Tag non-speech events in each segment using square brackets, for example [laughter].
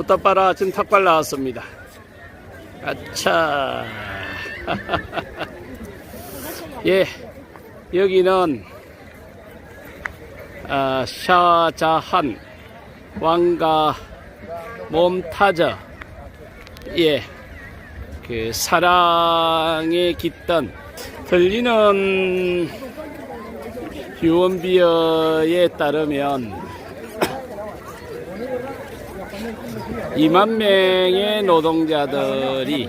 부탁바라 지금 탁발 나왔습니다. 아차. [laughs] 예, 여기는 아, 샤자한 왕가 몸타저 예, 그 사랑에 깃든 들리는 유언비어에 따르면 2만 명의 노동자들이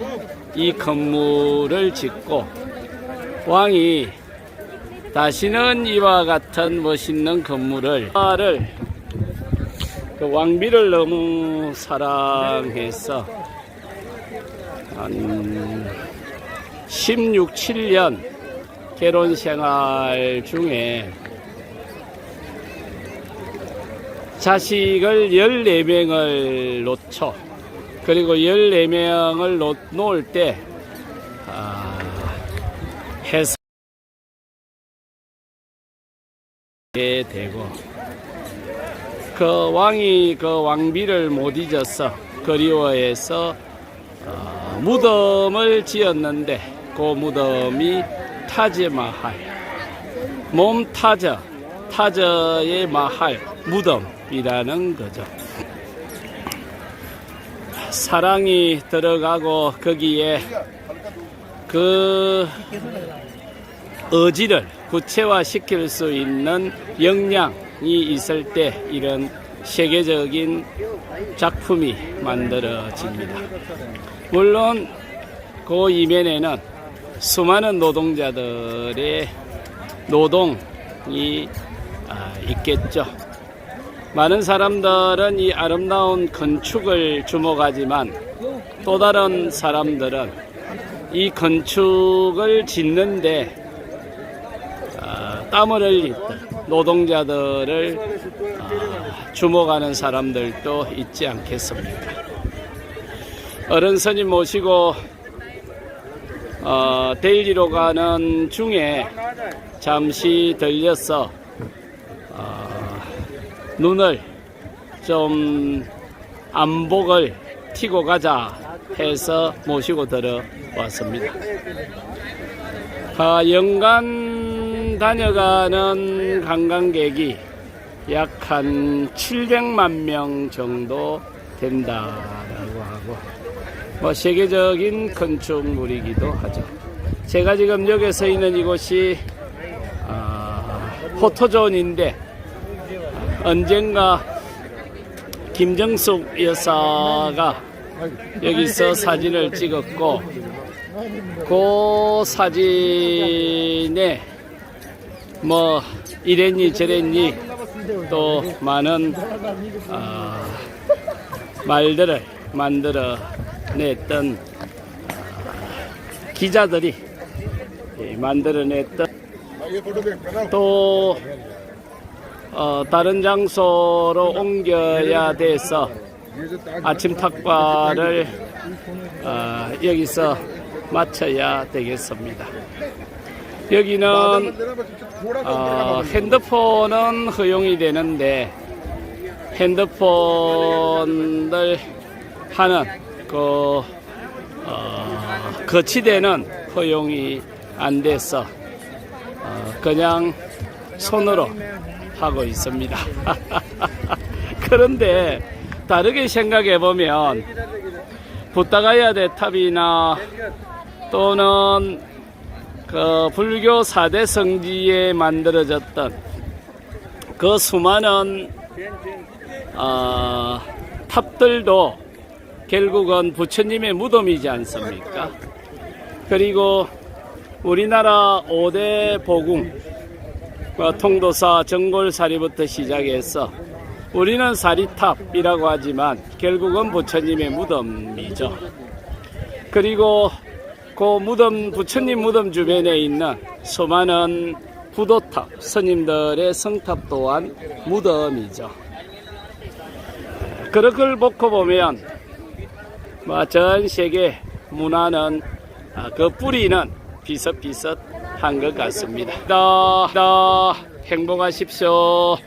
이 건물을 짓고 왕이 다시는 이와 같은 멋있는 건물을 를그 왕비를 너무 사랑해서 한 16, 7년 결혼 생활 중에 자식을 14명을 놓쳐 그리고 14명을 놓, 놓을 때 아, 해서 게 되고 그 왕이 그 왕비를 못 잊어서 그리워해서 어, 무덤을 지었는데 그 무덤이 타지마할 몸타저 타저의 마할 무덤이라는 거죠. 사랑이 들어가고 거기에 그 의지를 구체화시킬 수 있는 역량이 있을 때 이런 세계적인 작품이 만들어집니다. 물론 그 이면에는 수많은 노동자들의 노동이 아, 있겠죠. 많은 사람들은 이 아름다운 건축을 주목하지만 또 다른 사람들은 이 건축을 짓는데 아, 땀을 흘리던 노동자들을 아, 주목하는 사람들도 있지 않겠습니까? 어른 스님 모시고 어, 데일리로 가는 중에 잠시 들려서 어, 눈을 좀 안복을 튀고 가자 해서 모시고 들어왔습니다. 아, 연간 다녀가는 관광객이 약 한 700만 명 정도 된다라고 하고 뭐 세계적인 건축물이기도 하죠. 제가 지금 여기 서 있는 이곳이 아, 포토존인데 언젠가 김정숙 여사가 여기서 사진을 찍었고 그 사진에 뭐 이랬니 저랬니 또 많은 아, 말들을 만들어 냈던 아, 기자들이 예, 만들어냈던 또 어, 다른 장소로 옮겨야 돼서 아침 탁발을 어, 여기서 마쳐야 되겠습니다. 여기는 어, 핸드폰은 허용이 되는데 핸드폰들 하는 그 어, 거치대는 허용이 안 돼서 어, 그냥 손으로 하고 있습니다. [laughs] 그런데 다르게 생각해 보면 부타가야 대탑이나 또는 그 불교 4대 성지에 만들어졌던 그 수많은 어, 탑들도 결국은 부처님의 무덤이지 않습니까? 그리고 우리나라 5대 보궁 어, 통도사 정골사리부터 시작해서 우리는 사리탑이라고 하지만 결국은 부처님의 무덤이죠. 그리고 그 무덤 부처님 무덤 주변에 있는 수많은 부도탑 스님들의 성탑 또한 무덤이죠. 걸 놓고 보면 뭐전 세계 문화는 아, 그 뿌리는 비슷비슷 한 것 같습니다. 더, 더 행복하십시오.